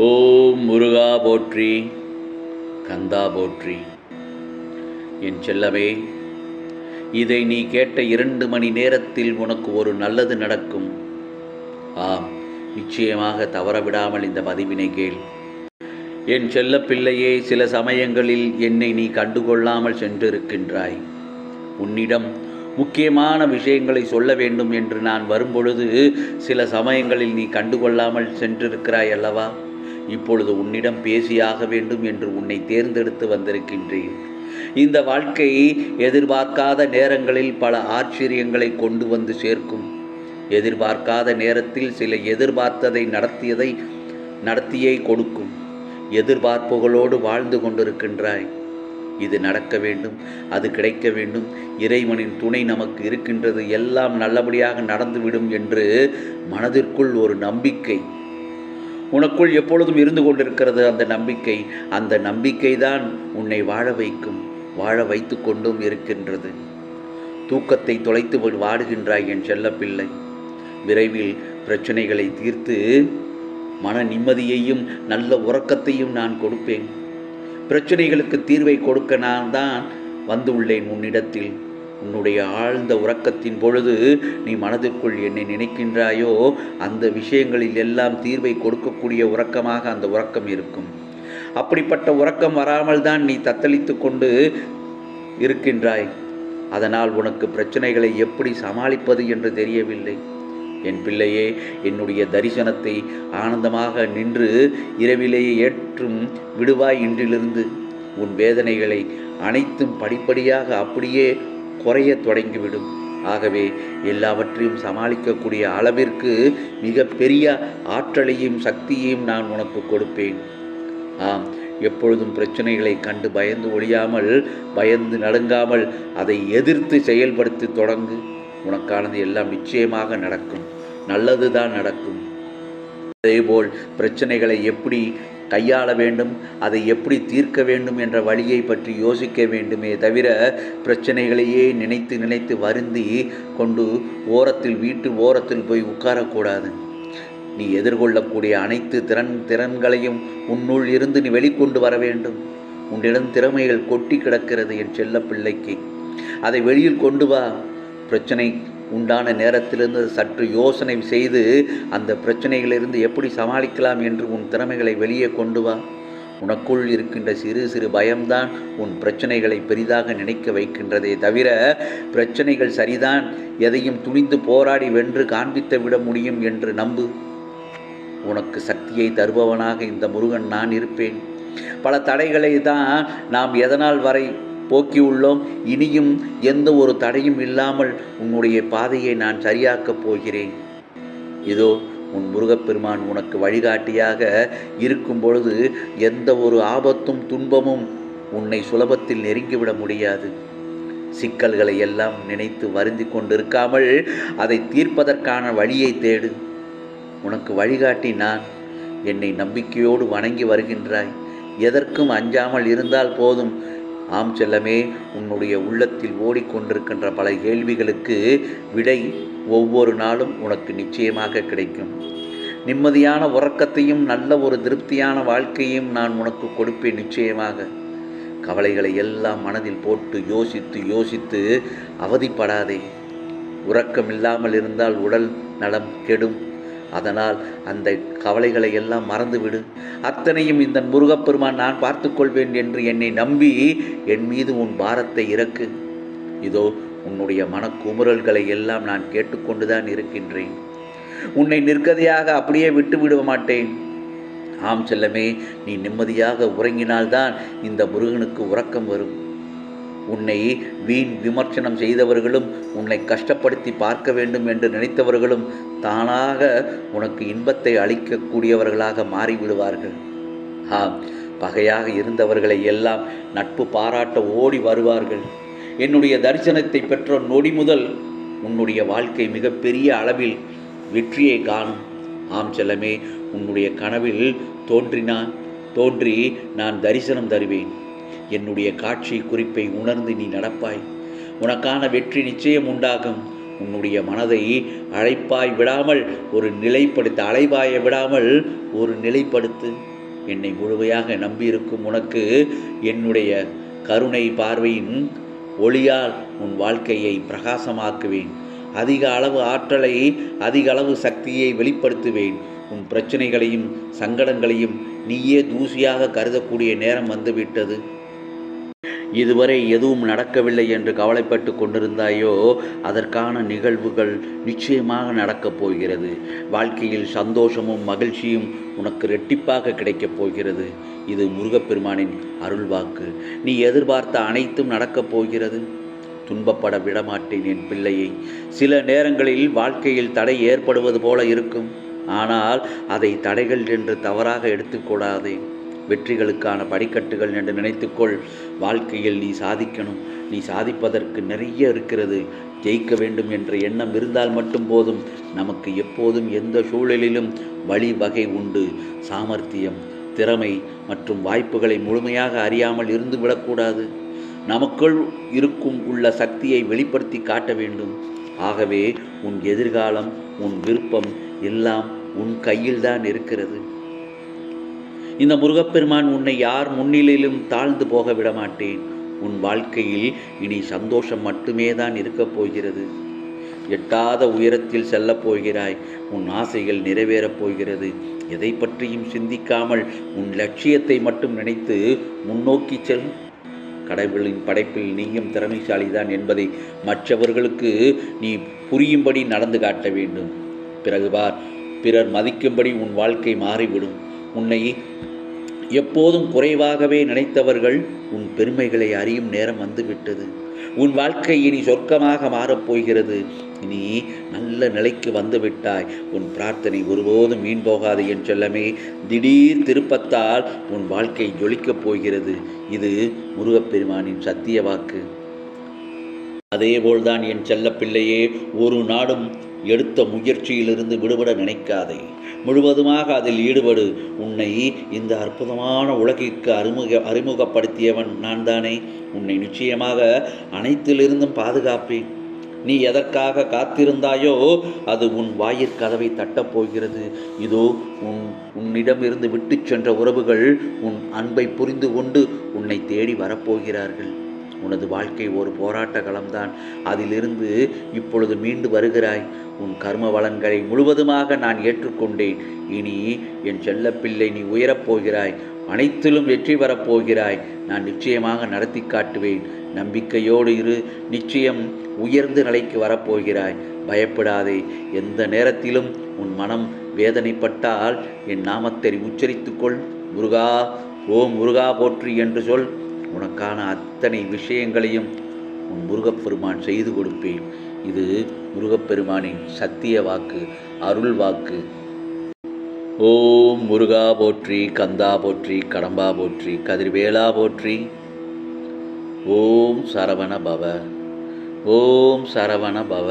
ஓம் முருகா போற்றி கந்தா போற்றி. என் செல்லவே இதை நீ கேட்ட இரண்டு மணி நேரத்தில் உனக்கு ஒரு நல்லது நடக்கும். ஆம் நிச்சயமாக தவறவிடாமல் இந்த பதிவினை கேள். என் செல்ல பிள்ளையே சில சமயங்களில் என்னை நீ கண்டுகொள்ளாமல் சென்றிருக்கின்றாய். உன்னிடம் முக்கியமான விஷயங்களை சொல்ல வேண்டும் என்று நான் வரும்பொழுது சில சமயங்களில் நீ கண்டுகொள்ளாமல் சென்றிருக்கிறாய் அல்லவா? இப்பொழுது உன்னிடம் பேசியாக வேண்டும் என்று உன்னை தேர்ந்தெடுத்து வந்திருக்கின்றேன். இந்த வாழ்க்கை எதிர்பார்க்காத நேரங்களில் பல ஆச்சரியங்களை கொண்டு வந்து சேர்க்கும். எதிர்பார்க்காத நேரத்தில் சில எதிர்பார்த்ததை நடத்தியதை நடத்தியே கொடுக்கும். எதிர்பார்ப்புகளோடு வாழ்ந்து கொண்டிருக்கின்றாய். இது நடக்க வேண்டும் அது கிடைக்க வேண்டும். இறைவனின் துணை நமக்கு இருக்கின்றது. எல்லாம் நல்லபடியாக நடந்துவிடும் என்று மனதிற்குள் ஒரு நம்பிக்கை. உனக்குள் எப்பொழுதும் இருந்து கொண்டிருக்கிறது அந்த நம்பிக்கை. அந்த நம்பிக்கை தான் உன்னை வாழ வைக்கும் வாழ வைத்து கொண்டும் இருக்கின்றது. தூக்கத்தை தொலைத்து வாடுகின்றாய் என் செல்லப்பிள்ளை. விரைவில் பிரச்சனைகளை தீர்த்து மன நிம்மதியையும் நல்ல உறக்கத்தையும் நான் கொடுப்பேன். பிரச்சனைகளுக்கு தீர்வை கொடுக்க நான் தான் வந்துள்ளேன் உன்னிடத்தில். உன்னுடைய ஆழ்ந்த உறக்கத்தின் பொழுது நீ மனதிற்குள் என்னை நினைக்கின்றாயோ அந்த விஷயங்களில் எல்லாம் தீர்வை கொடுக்கக்கூடிய உறக்கமாக அந்த உறக்கம் இருக்கும். அப்படிப்பட்ட உறக்கம் வராமல் தான் நீ தத்தளித்து கொண்டு இருக்கின்றாய். அதனால் உனக்கு பிரச்சனைகளை எப்படி சமாளிப்பது என்று தெரியவில்லை. என் பிள்ளையே என்னுடைய தரிசனத்தை ஆனந்தமாக நின்று இரவிலேயே ஏற்றும் விடுவாய் இன்றிலிருந்து. உன் வேதனைகளை அனைத்தும் படிப்படியாக அப்படியே குறையத் தொடங்கிவிடும். ஆகவே எல்லாவற்றையும் சமாளிக்கக்கூடிய அளவிற்கு மிக பெரிய ஆற்றலையும் சக்தியையும் நான் உனக்கு கொடுப்பேன். ஆம் எப்பொழுதும் பிரச்சனைகளை கண்டு பயந்து ஒழியாமல் பயந்து நடுங்காமல் அதை எதிர்த்து செயல்படுத்தி தொடங்கு. உனக்கானது எல்லாம் நிச்சயமாக நடக்கும். நல்லது தான் நடக்கும். அதேபோல் பிரச்சனைகளை எப்படி கையாள வேண்டும் அதை எப்படி தீர்க்க வேண்டும் என்ற வழியை பற்றி யோசிக்க வேண்டுமே தவிர பிரச்சனைகளையே நினைத்து நினைத்து வருந்தி கொண்டு ஓரத்தில் வீட்டு ஓரத்தில் போய் உட்காரக்கூடாது. நீ எதிர்கொள்ளக்கூடிய அனைத்து திறன் திறன்களையும் உன்னுள் இருந்து நீ வெளிக்கொண்டு வர வேண்டும். உன்னிடம் திறமைகள் கொட்டி கிடக்கிறது என் செல்ல பிள்ளைக்கு. அதை வெளியில் கொண்டு வா. பிரச்சனை உண்டான நேரத்திலிருந்து சற்று யோசனை செய்து அந்த பிரச்சனைகளிலிருந்து எப்படி சமாளிக்கலாம் என்று உன் திறமைகளை வெளியே கொண்டு வா. உனக்குள் இருக்கின்ற சிறு சிறு பயம்தான் உன் பிரச்சனைகளை பெரிதாக நினைக்க வைக்கின்றதே தவிர பிரச்சனைகள் சரிதான் எதையும் துணிந்து போராடி வென்று காண்பித்து விட முடியும் என்று நம்பு. உனக்கு சக்தியை தருபவனாக இந்த முருகன் நான் இருப்பேன். பல தடைகளை தான் நாம் எதனால் வரை போக்கியுள்ளோம். இனியும் எந்த ஒரு தடையும் இல்லாமல் உன்னுடைய பாதையை நான் சரியாக்கப் போகிறேன். இதோ உன் முருகப்பெருமான் உனக்கு வழிகாட்டியாக இருக்கும் பொழுது எந்த ஒரு ஆபத்தும் துன்பமும் உன்னை சுலபத்தில் நெருங்கிவிட முடியாது. சிக்கல்களை எல்லாம் நினைத்து வருந்தி கொண்டிருக்காமல் அதை தீர்ப்பதற்கான வழியை தேடு. உனக்கு வழிகாட்டி நான். என்னை நம்பிக்கையோடு வணங்கி வருகின்றாய். எதற்கும் அஞ்சாமல் இருந்தால் போதும். ஆம் செல்லமே உன்னுடைய உள்ளத்தில் ஓடிக்கொண்டிருக்கின்ற பல கேள்விகளுக்கு விடை ஒவ்வொரு நாளும் உனக்கு நிச்சயமாக கிடைக்கும். நிம்மதியான உறக்கத்தையும் நல்ல ஒரு திருப்தியான வாழ்க்கையும் நான் உனக்கு கொடுப்பேன் நிச்சயமாக. கவலைகளை எல்லாம் மனதில் போட்டு யோசித்து யோசித்து அவதிப்படாதே. உறக்கம் இல்லாமல் இருந்தால் உடல் நலம் கெடும். அதனால் அந்த கவலைகளை எல்லாம் மறந்துவிடு. அத்தனையும் இந்த முருகப்பெருமான் நான் பார்த்து கொள்வேன் என்று என்னை நம்பி என் மீது உன் பாரத்தை இறக்கு. இதோ உன்னுடைய மனக்குமுறல்களை எல்லாம் நான் கேட்டுக்கொண்டுதான் இருக்கின்றேன். உன்னை நிற்கதையாக அப்படியே விட்டு விட மாட்டேன். ஆம் செல்லமே நீ நிம்மதியாக உறங்கினால்தான் இந்த முருகனுக்கு உறக்கம் வரும். உன்னை வீண் விமர்சனம் செய்தவர்களும் உன்னை கஷ்டப்படுத்தி பார்க்க வேண்டும் என்று நினைத்தவர்களும் தானாக உனக்கு இன்பத்தை அளிக்கக்கூடியவர்களாக மாறிவிடுவார்கள். ஆம் பகையாக இருந்தவர்களை எல்லாம் நட்பு பாராட்ட ஓடி வருவார்கள். என்னுடைய தரிசனத்தை பெற்ற நொடி முதல் உன்னுடைய வாழ்க்கை மிகப்பெரிய அளவில் வெற்றியை காணும். ஆம் செல்லமே உன்னுடைய கனவில் தோன்றினான் தோன்றி நான் தரிசனம் தருவேன். என்னுடைய காட்சி குறிப்பை உணர்ந்து நீ நடப்பாய். உனக்கான வெற்றி நிச்சயம் உண்டாகும். உன்னுடைய மனதை அழைப்பாய் விடாமல் ஒரு நிலைப்படுத்த அலைபாய விடாமல் ஒரு நிலைப்படுத்து. என்னை முழுமையாக நம்பியிருக்கும் உனக்கு என்னுடைய கருணை பார்வையின் ஒளியால் உன் வாழ்க்கையை பிரகாசமாக்குவேன். அதிக அளவு ஆற்றலை அதிக அளவு சக்தியை வெளிப்படுத்துவேன். உன் பிரச்சனைகளையும் சங்கடங்களையும் நீயே தூசியாக கருதக்கூடிய நேரம் வந்துவிட்டது. இதுவரை எதுவும் நடக்கவில்லை என்று கவலைப்பட்டு கொண்டிருந்தாயோ அதற்கான நிகழ்வுகள் நிச்சயமாக நடக்கப் போகிறது. வாழ்க்கையில் சந்தோஷமும் மகிழ்ச்சியும் உனக்கு ரெட்டிப்பாக கிடைக்கப் போகிறது. இது முருகப்பெருமானின் அருள்வாக்கு. நீ எதிர்பார்த்த அனைத்தும் நடக்கப் போகிறது. துன்பப்பட விடமாட்டேன் என் பிள்ளையை. சில நேரங்களில் வாழ்க்கையில் தடை ஏற்படுவது போல இருக்கும். ஆனால் அதை தடைகள் என்று தவறாக எடுத்துக்கூடாதே வெற்றிகளுக்கான படிக்கட்டுகள் என்று நினைத்துக்கொள். வாழ்க்கையில் நீ சாதிக்கணும். நீ சாதிப்பதற்கு நிறைய இருக்கிறது. ஜெயிக்க வேண்டும் என்ற எண்ணம் இருந்தால் மட்டும் போதும். நமக்கு எப்போதும் எந்த சூழலிலும் வழி வகை உண்டு. சாமர்த்தியம் திறமை மற்றும் வாய்ப்புகளை முழுமையாக அறியாமல் இருந்து விடக்கூடாது. நமக்குள் இருக்கும் உள்ள சக்தியை வெளிப்படுத்தி காட்ட வேண்டும். ஆகவே உன் எதிர்காலம் உன் விருப்பம் எல்லாம் உன் கையில்தான் இருக்கிறது. இந்த முருகப்பெருமான் உன்னை யார் முன்னிலையிலும் தாழ்ந்து போக விடமாட்டேன். உன் வாழ்க்கையில் இனி சந்தோஷம் மட்டுமே தான் இருக்கப் போகிறது. எட்டாத உயரத்தில் செல்லப் போகிறாய். உன் ஆசைகள் நிறைவேறப் போகிறது. எதை பற்றியும் சிந்திக்காமல் உன் லட்சியத்தை மட்டும் நினைத்து முன்னோக்கி செல். கடவுளின் படைப்பில் நீயும் திறமைசாலிதான் என்பதை மற்றவர்களுக்கு நீ புரியும்படி நடந்து காட்ட வேண்டும். பிறகு பார் பிறர் மதிக்கும்படி உன் வாழ்க்கை மாறிவிடும். உன்னை எப்போதும் குறைவாகவே நினைத்தவர்கள் உன் பெருமைகளை அறியும் நேரம் வந்துவிட்டது. உன் வாழ்க்கை இனி சொர்க்கமாக மாறப்போகிறது இனி நல்ல நிலைக்கு வந்து விட்டாய் உன் பிரார்த்தனை ஒருபோதும் வீண் போகாது என் செல்லமே. திடீர் திருப்பத்தால் உன் வாழ்க்கை ஜொலிக்கப் போகிறது. இது முருகப்பெருமானின் சத்திய வாக்கு. அதேபோல்தான் என் செல்ல பிள்ளையே ஒரு நாடும் எடுத்த முயற்சியிலிருந்து விடுபட நினைக்காதே. முழுவதுமாக அதில் ஈடுபடு. உன்னை இந்த அற்புதமான உலகிற்கு அறிமுக அறிமுகப்படுத்தியவன் நான் தானே உன்னை நிச்சயமாக அனைத்திலிருந்தும் பாதுகாப்பேன். நீ எதற்காக காத்திருந்தாயோ அது உன் வாயிற்கதவை தட்டப் போகிறது. இதோ உன் உன்னிடமிருந்து விட்டுச் சென்ற உறவுகள் உன் அன்பை புரிந்து கொண்டு உன்னை தேடி வரப்போகிறார்கள். உனது வாழ்க்கை ஒரு போராட்ட களம்தான். அதிலிருந்து இப்பொழுது மீண்டு வருகிறாய். உன் கர்ம வளன்களை முழுவதுமாக நான் ஏற்றுக்கொண்டேன். இனி என் செல்லப்பிள்ளை நீ உயரப் போகிறாய். அனைத்திலும் வெற்றி பெறப் போகிறாய். நான் நிச்சயமாக நடத்தி காட்டுவேன். நம்பிக்கையோடு இரு. நிச்சயம் உயர்ந்த நிலைக்கு வரப்போகிறாய் பயப்படாதே. எந்த நேரத்திலும் உன் மனம் வேதனைப்பட்டால் என் நாமத்தை உச்சரித்துக்கொள் முருகா ஓ முருகா போற்றி என்று சொல். உனக்கான அத்தனை விஷயங்களையும் உன் முருகப்பெருமான் செய்து கொடுப்பேன். இது முருகப்பெருமானின் சத்திய வாக்கு அருள் வாக்கு. ஓம் முருகா போற்றி கந்தா போற்றி கடம்பா போற்றி கதிர்வேலா போற்றி. ஓம் சரவண பவ. ஓம் சரவண பவ.